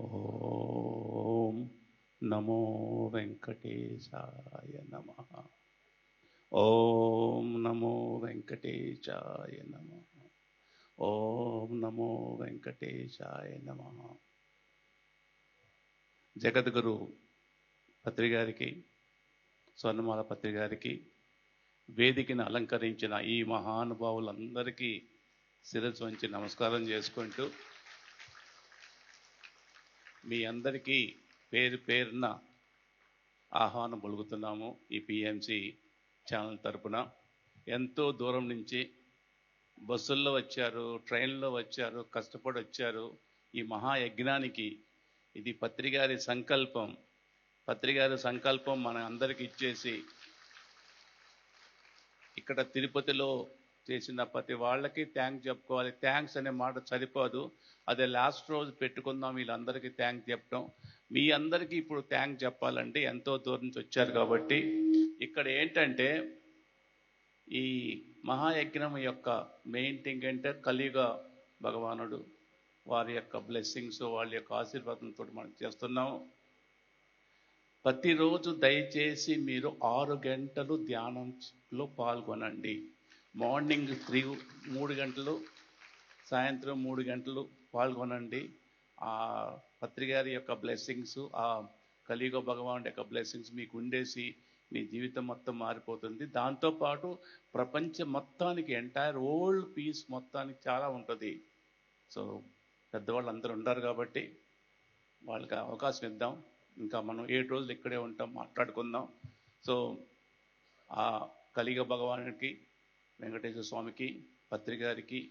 ఓం నమో వెంకటేశాయ నమ. ఓం నమో వెంకటేశాయ నమ. ఓం నమో వెంకటేశాయ నమ. జగద్గురు పత్రి గారికి స్వర్ణమాల పత్రి గారికి వేదికను అలంకరించిన ఈ మహానుభావులందరికీ శిరస్సు వంచి నమస్కారం చేసుకుంటూ మీ అందరికీ పేరు పేరున ఆహ్వానం పలుకుతున్నాము ఈ పిఎంసి ఛానల్ తరపున. ఎంతో దూరం నుంచి బస్సుల్లో వచ్చారు ట్రైన్లో వచ్చారు కష్టపడి వచ్చారు. ఈ మహాయజ్ఞానికి ఇది పత్రిగారి సంకల్పం. పత్రికారి సంకల్పం మన అందరికి ఇచ్చేసి ఇక్కడ తిరుపతిలో చేసిన ప్రతి వాళ్ళకి థ్యాంక్స్ చెప్పుకోవాలి. థ్యాంక్స్ అనే మాట సరిపోదు. అదే లాస్ట్ రోజు పెట్టుకుందాం వీళ్ళందరికీ థ్యాంక్స్ చెప్పడం. మీ అందరికీ ఇప్పుడు థ్యాంక్స్ చెప్పాలంటే ఎంతో దూరం నుంచి వచ్చారు కాబట్టి ఇక్కడ ఏంటంటే ఈ మహాయజ్ఞం యొక్క మెయిన్ థింగ్ అంటే కలియుగ భగవానుడు వారి యొక్క బ్లెస్సింగ్స్ వాళ్ళ యొక్క ఆశీర్వాదంతో మనం చేస్తున్నాం. ప్రతిరోజు దయచేసి మీరు ఆరు గంటలు ధ్యానంలో పాల్గొనండి. మార్నింగ్ త్రీ మూడు గంటలు సాయంత్రం మూడు గంటలు పాల్గొనండి. ఆ పత్రికారి యొక్క బ్లెస్సింగ్స్ ఆ కలియుగ భగవానుడి యొక్క బ్లెస్సింగ్స్ మీకు ఉండేసి మీ జీవితం మొత్తం మారిపోతుంది. దాంతోపాటు ప్రపంచం మొత్తానికి ఎంటైర్ ఓల్డ్ పీస్ మొత్తానికి చాలా ఉంటుంది. సో పెద్దవాళ్ళు అందరూ ఉంటారు కాబట్టి వాళ్ళకి అవకాశం ఇద్దాం. ఇంకా మనం ఏడు రోజులు ఇక్కడే ఉంటాం మాట్లాడుకుందాం. సో ఆ కలిగ భగవానుడికి వెంకటేశ్వర స్వామికి పత్రికారికి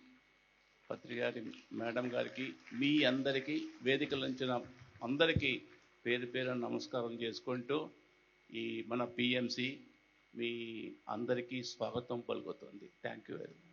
గారికి గారి మేడం గారికి మీ అందరికీ వేదికల నుంచి అందరికీ పేరు పేరు నమస్కారం చేసుకుంటూ ఈ మన పిఎంసి మీ అందరికీ స్వాగతం పలుకుతుంది. Thank you very much